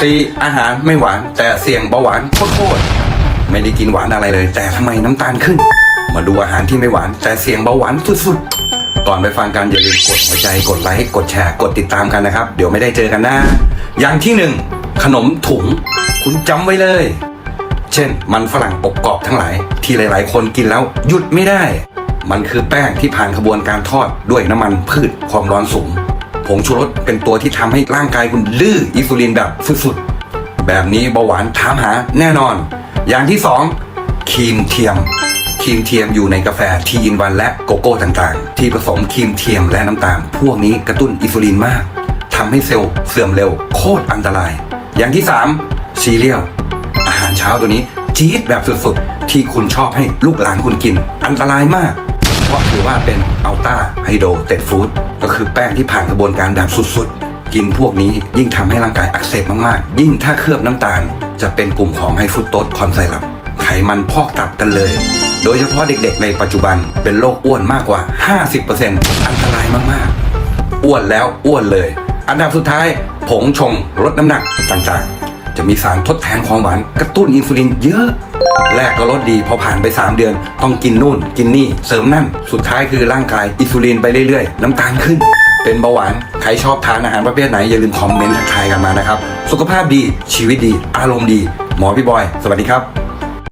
สี่อาหารไม่หวานแต่เสี่ยงเบาหวานโคตรๆไม่ได้กินหวานอะไรเลย แต่ทำไมน้ำตาลขึ้น มาดูอาหารที่ไม่หวานแต่เสี่ยงเบาหวานสุดๆ ก่อนไปฟังกันอย่าลืมกดหัวใจกดไลค์กดแชร์กดติดตามกันนะครับ เดี๋ยวไม่ได้เจอกันนะ อย่างที่หนึ่งขนมถุง คุณจำไว้เลย เช่น มันฝรั่งอบกรอบทั้งหลาย ที่หลาย ๆ คนกินแล้วหยุดไม่ได้ มันคือแป้งที่ผ่านกระบวนการทอดด้วยน้ำมันพืชความร้อนสูง ผงชูรสเป็นตัวที่ทำให้ร่างกายคุณลื้ออินซูลินแบบสุดๆ แบบนี้เบาหวานถามหาแน่นอน อย่างที่สองครีมเทียมครีมเทียมอยู่ในกาแฟทีอินวันและโกโก้ต่างๆ ที่ผสมครีมเทียมและน้ำตาล พวกนี้กระตุ้นอินซูลินมากทำให้เซลล์เสื่อมเร็วโคตรอันตราย อย่างที่สามซีเรียลอาหารเช้าตัวนี้จี๊ดแบบสุดๆ ที่คุณชอบให้ลูกหลานคุณกิน อันตรายมาก เพราะถือว่าเป็นอัลต้าไฮโดรเตดฟู้ดก็คือแป้งที่ผ่านกระบวนการดับสุดๆ กินพวกนี้ยิ่งทำให้ร่างกายอักเสบมากๆ ยิ่งถ้าเคลือบน้ำตาล จะเป็นกลุ่มของไฮฟุตโตสคอนไซรัปไขมันพอกตับกันเลย โดยเฉพาะเด็กๆ ในปัจจุบันเป็นโรคอ้วนมากกว่า 50%อันตรายมากๆ อ้วนแล้วอ้วนเลย อันดับสุดท้ายผงชงลดน้ำหนักต่างๆ จะมีสารทดแทนความหวานกระตุ้นอินซูลินเยอะแรกก็ลดดีพอผ่านไป 3 เดือน ต้องกินนู่น กินนี่เสริมนั่น สุดท้ายคือร่างกายอินซูลินไปเรื่อยๆ น้ำตาลขึ้น เป็นเบาหวาน ใครชอบทานอาหารประเภทไหน อย่าลืมคอมเมนต์ทักทายกันมานะครับ สุขภาพดีชีวิตดี อารมณ์ดี หมอพี่บอย สวัสดีครับ